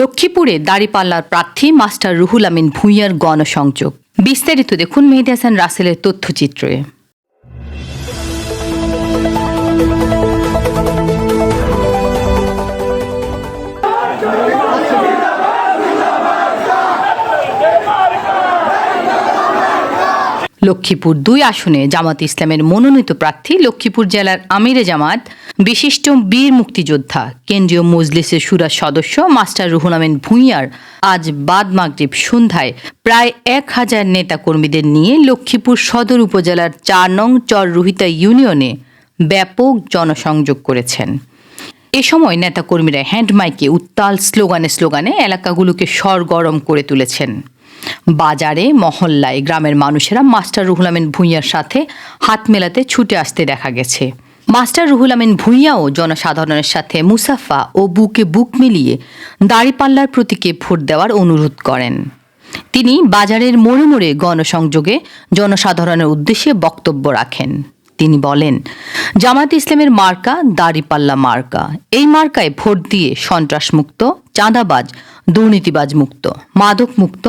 লক্ষ্মীপুরে দাঁড়িপাল্লার প্রার্থী মাস্টার রুহুল আমিন ভূঁইয়ার গণসংযোগ। বিস্তারিত দেখুন মেহেদি হাসান রাসেলের তথ্যচিত্রে। লক্ষ্মীপুর দুই আসনে জামাত ইসলামের মনোনীত প্রার্থী লক্ষ্মীপুর জেলার আমিরে জামাত, বিশিষ্ট বীর মুক্তিযোদ্ধা, কেন্দ্রীয় মজলিসের সুরার সদস্য মাস্টার রুহুল আমিন ভূঁইয়ার আজ বাদ মাগরিব সন্ধ্যায় প্রায় এক হাজার নেতাকর্মীদের নিয়ে লক্ষ্মীপুর সদর উপজেলার চার নং চর রুহিতা ইউনিয়নে ব্যাপক জনসংযোগ করেছেন। এ সময় নেতাকর্মীরা হ্যান্ডমাইকে উত্তাল স্লোগানে স্লোগানে এলাকাগুলোকে সরগরম করে তুলেছেন। বাজারে, মহল্লায় গ্রামের মানুষেরা মাস্টার রুহুল আমিন ভূঁইয়ার সাথে হাত মেলাতে ছুটে আসতে দেখা গেছে। মাস্টার রুহুল আমিন ভূঁইয়াও জনসাধারণের সাথে মুসাফা ও বুকে বুক মিলিয়ে দাড়িপাল্লার প্রতীকে ভোট দেওয়ার অনুরোধ করেন। তিনি বাজারের মোড়ে মোড়ে গণসংযোগে জনসাধারণের উদ্দেশ্যে বক্তব্য রাখেন। তিনি বলেন জামাত ইসলামের মার্কা, দাড়িপাল্লা মার্কা। এই মার্কায় ভোট দিয়ে সন্ত্রাসমুক্ত, চাঁদাবাজ দুর্নীতিবাজ মুক্ত মাদক মুক্ত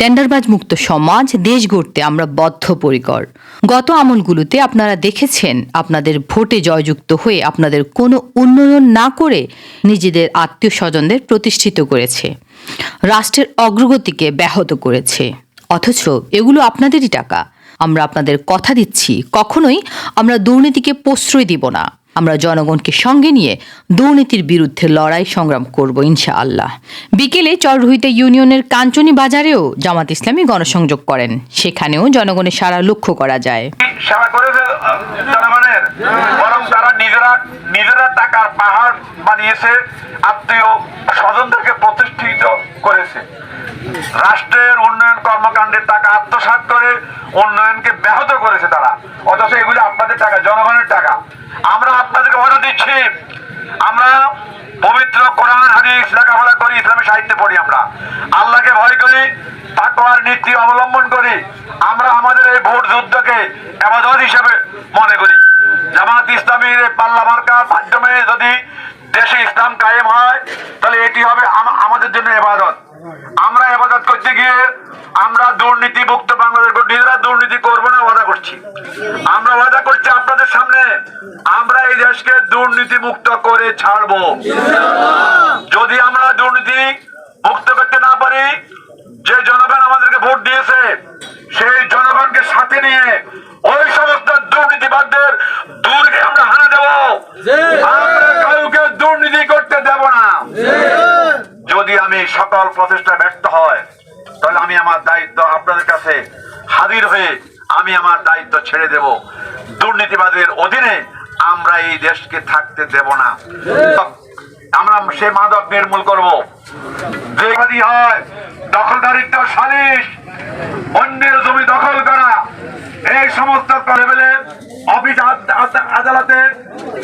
টেন্ডারবাজ মুক্ত সমাজ, দেশ গড়তে আমরা বদ্ধপরিকর। গত আমলগুলোতে আপনারা দেখেছেন আপনাদের ভোটে জয়যুক্ত হয়ে আপনাদের কোনো উন্নয়ন না করে নিজেদের আত্মীয় স্বজনদের প্রতিষ্ঠিত করেছে। রাষ্ট্রের অগ্রগতিকে ব্যাহত করেছে। অথচ এগুলো আপনাদেরই টাকা। আমরা আপনাদের কথা দিচ্ছি, কখনোই আমরা দুর্নীতিকে প্রশ্রয় দিব না। আমরা জনগণকে সঙ্গে নিয়ে দুর্নীতির বিরুদ্ধে লড়াই সংগ্রাম করব, ইনশাআল্লাহ। বিকেলে চররুহিতা ইউনিয়নের কাঞ্চনী বাজারেও জামাত ইসলামী গণসংযোগ করেন। সেখানেও জনগণের সারা লক্ষ্য করা যায়। নিজেরা টাকার পাহাড় বানিয়েছে, আত্মীয় স্বজনদেরকে প্রতিষ্ঠিত করেছে। রাষ্ট্রের উন্নয়ন কর্মকাণ্ডের টাকা আত্মসাৎ করে উন্নয়নকে ব্যাহত করেছে তারা। অথচ এগুলো আপনাদের টাকা, জনগণের টাকা। আমরা আপনাদেরকে অর্ডার দিচ্ছি। আমরা পবিত্র কোরআন হাদিস লেখাপড়া করি ইসলামী সাহিত্যে পড়ি আমরা। আল্লাহকে ভয় করি, তাকওয়ার নীতি অবলম্বন করি। আমরা আমাদের এই ভোট যুদ্ধকে এবাদত হিসেবে মনে করি। জামাত ইসলামীর পাল্লা মার্কার মাধ্যমে যদি দেশে ইসলাম কায়েম হয়, তাহলে এটি হবে আমাদের জন্য এবাদত আমরা এবাদত করতে গিয়ে আমরা দুর্নীতি মুক্ত বাংলাদেশ নিজেরা দুর্নীতি করব না ওয়াদা করছি। আমরা ওয়াদা করছি আপনাদের সামনে আমরা এই দেশকে দুর্নীতি মুক্ত করে ছাড়বো। যদি আমরা দুর্নীতি মুক্ত করতে না পারি যে জনগণ আমাদেরকে ভোট দিয়েছে সেই জনগণকে সাথে নিয়ে ওই সমস্ত দুর্নীতিবাদদের দূরকে আমরা হানা দেব। আমরা কাউকে দুর্নীতি করতে দেব না। যদি আমি সকল প্রচেষ্টা ব্যর্থ হয় তাহলে আমি আমার দায়িত্ব আপনাদের কাছে হাজির হয়ে আমি আমার দায়িত্ব ছেড়ে দেব। দুর্নীতিবাদের অধীনে আমরা এই দেশকে থাকতে দেব না। আমরা সে মাদক নির্মূল করব। যেখানে হয়, দখলদারিত্ব সালিশ, অন্যের জমি দখল করা, এই সমস্ত অফিস আদ- আদ- আদালতে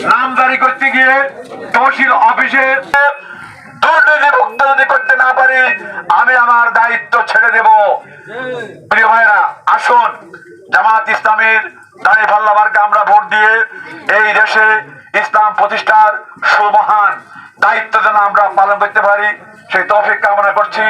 নাম জারি করতে গিয়ে তহসিল অফিসে দুর্নীতি মুক্ত যদি করতে না পারি, আমি আমার দায়িত্ব ছেড়ে দেব। প্রিয় ভাইরা আসুন জামাত ইসলামের দায় ভাল্লাবারকে আমরা ভোট দিয়ে এই দেশে ইসলাম প্রতিষ্ঠার সুমহান দায়িত্ব যেন আমরা পালন করতে পারি, সেই তফিক কামনা করছি।